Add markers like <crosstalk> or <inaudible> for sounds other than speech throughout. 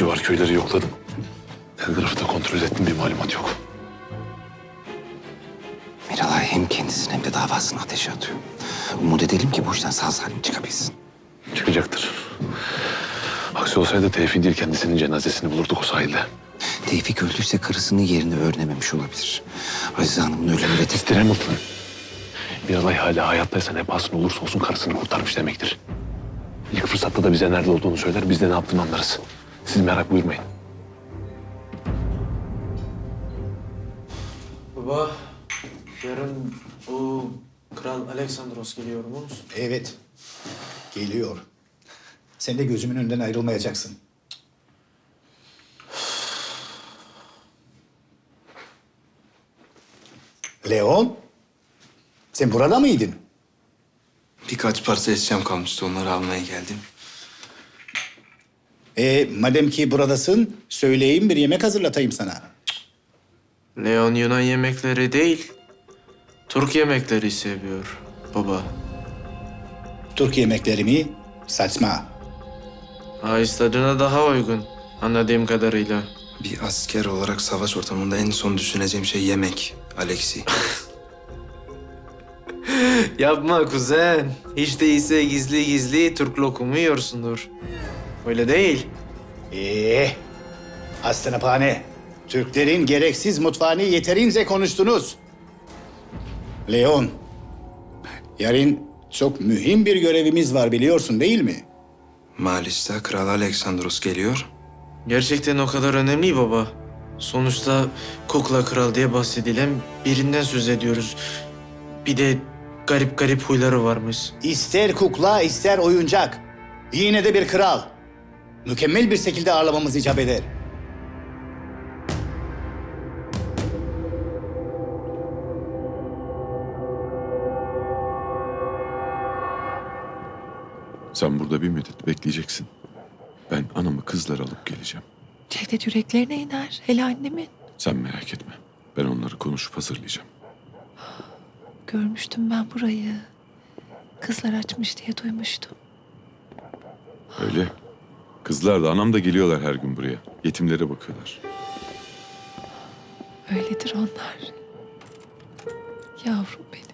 civar köyleri yokladım. Telgrafı da kontrol ettim bir malumat yok. Miralay hem kendisini hem de davasını ateşe atıyor. Umut edelim ki bu işten sağ salim çıkabilsin. Çıkacaktır. Aksi olsaydı Tevfik değil kendisinin cenazesini bulurduk o sahilde. Tevfik öldüyse karısının yerini öğrenememiş olabilir. Azize Hanım'ın ölümüyle tek... İstire mutlu. Bir alay hala hayattaysa ne pahasına olursa olsun karısını kurtarmış demektir. İlk fırsatta da bize nerede olduğunu söyler, biz de ne yaptığını anlarız. Siz merak buyurmayın. Baba, yarın o Kral Aleksandros geliyor mu? Evet. Geliyor. Sen de gözümün önünden ayrılmayacaksın. Leon, sen burada mıydın? Birkaç parça eşyam kalmıştı. Onları almaya geldim. E, madem ki buradasın, söyleyeyim bir yemek hazırlatayım sana. Leon Yunan yemekleri değil, Türk yemekleri seviyor baba. Türk yemekleri mi? Saçma. Ağız tadına daha uygun anladığım kadarıyla. Bir asker olarak savaş ortamında en son düşüneceğim şey yemek. Alexi. <laughs> Yapma kuzen. Hiç değilse gizli gizli Türk lokumu yiyorsundur. Öyle değil. Ee, Astanapane. Türklerin gereksiz mutfağını yeterince konuştunuz. Leon, yarın çok mühim bir görevimiz var biliyorsun değil mi? Malis'te Kral Aleksandros geliyor. Gerçekten o kadar önemli baba. Sonuçta Kukla Kral diye bahsedilen birinden söz ediyoruz. Bir de garip garip huyları varmış. İster kukla ister oyuncak. Yine de bir kral. Mükemmel bir şekilde ağırlamamız icap eder. Sen burada bir müddet bekleyeceksin. Ben anamı kızlar alıp geleceğim. Cevdet yüreklerine iner. Hele annemin. Sen merak etme. Ben onları konuşup hazırlayacağım. Görmüştüm ben burayı. Kızlar açmış diye duymuştum. Öyle. Kızlar da anam da geliyorlar her gün buraya. Yetimlere bakıyorlar. Öyledir onlar. Yavrum benim.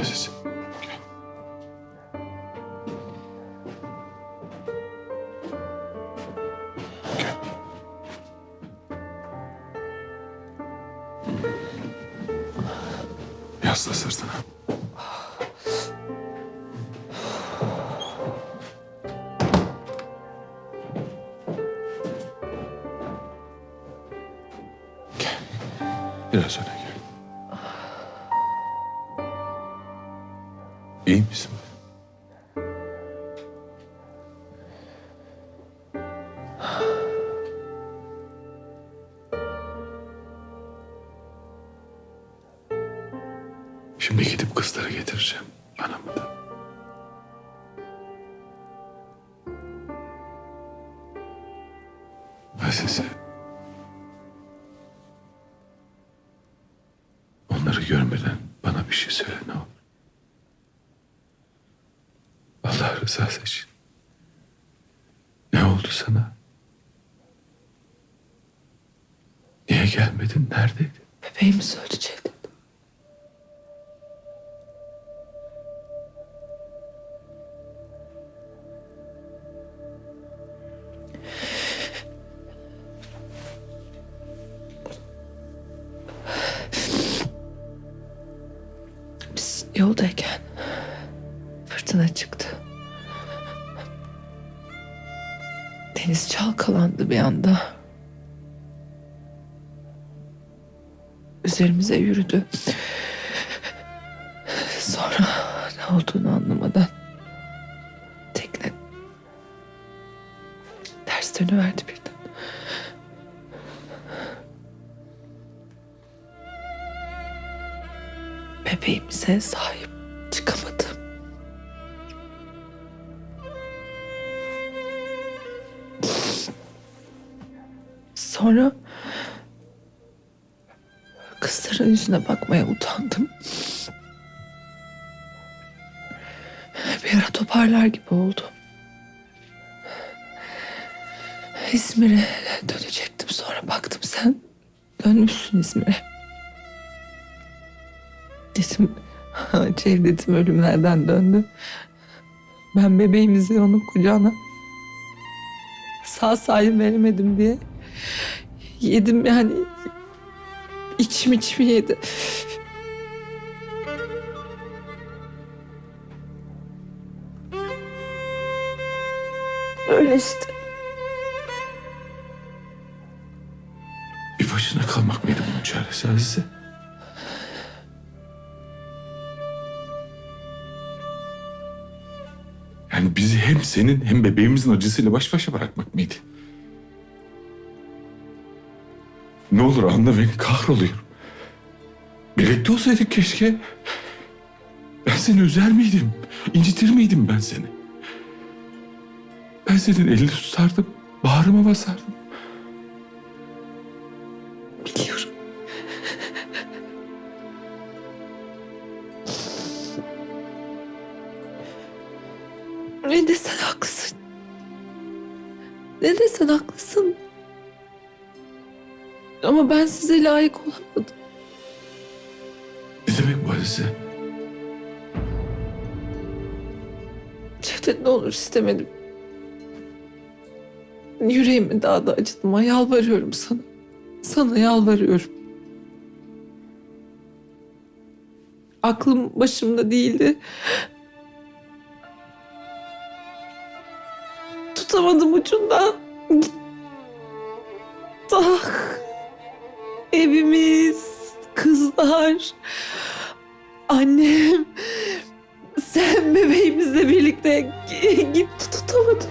Aziz. Gel. Gel. Yasla sırtına. Gel. Biraz öne İyi misin? Şimdi gidip kızları getireceğim. Anamı da. Onları Allah rızası için. Ne oldu sana? Niye gelmedin? Neredeydin? Bebeğimiz öldü çıktı. Deniz çalkalandı bir anda. Üzerimize yürüdü. Sonra ne olduğunu anlamadan tekne ters dönüverdi birden. Bebeğimize sahip Sonra kızların yüzüne bakmaya utandım. Bir ara toparlar gibi oldu. İzmir'e dönecektim sonra baktım sen dönmüşsün İzmir'e. Dedim <laughs> Cevdet'im ölümlerden döndü. Ben bebeğimizi onun kucağına sağ salim veremedim diye yedim yani içim içimi yedi. Öyle işte. Bir başına kalmak mıydı bunun çaresi Azize? Yani bizi hem senin hem bebeğimizin acısıyla baş başa bırakmak mıydı? Ne olur anla beni kahroluyorum. Birlikte olsaydık keşke. Ben seni üzer miydim? İncitir miydim ben seni? Ben senin elini tutardım, bağrıma basardım. Biliyorum. Ne desen haklısın. Ne desen haklısın. Ama ben size layık olamadım. Ne demek bu Azize? Cevdet ne olur istemedim. Yüreğimi daha da acıtma. Yalvarıyorum sana. Sana yalvarıyorum. Aklım başımda değildi. Tutamadım ucundan. Ah. Evimiz, kızlar, annem. Sen bebeğimizle birlikte gi- git tutamadım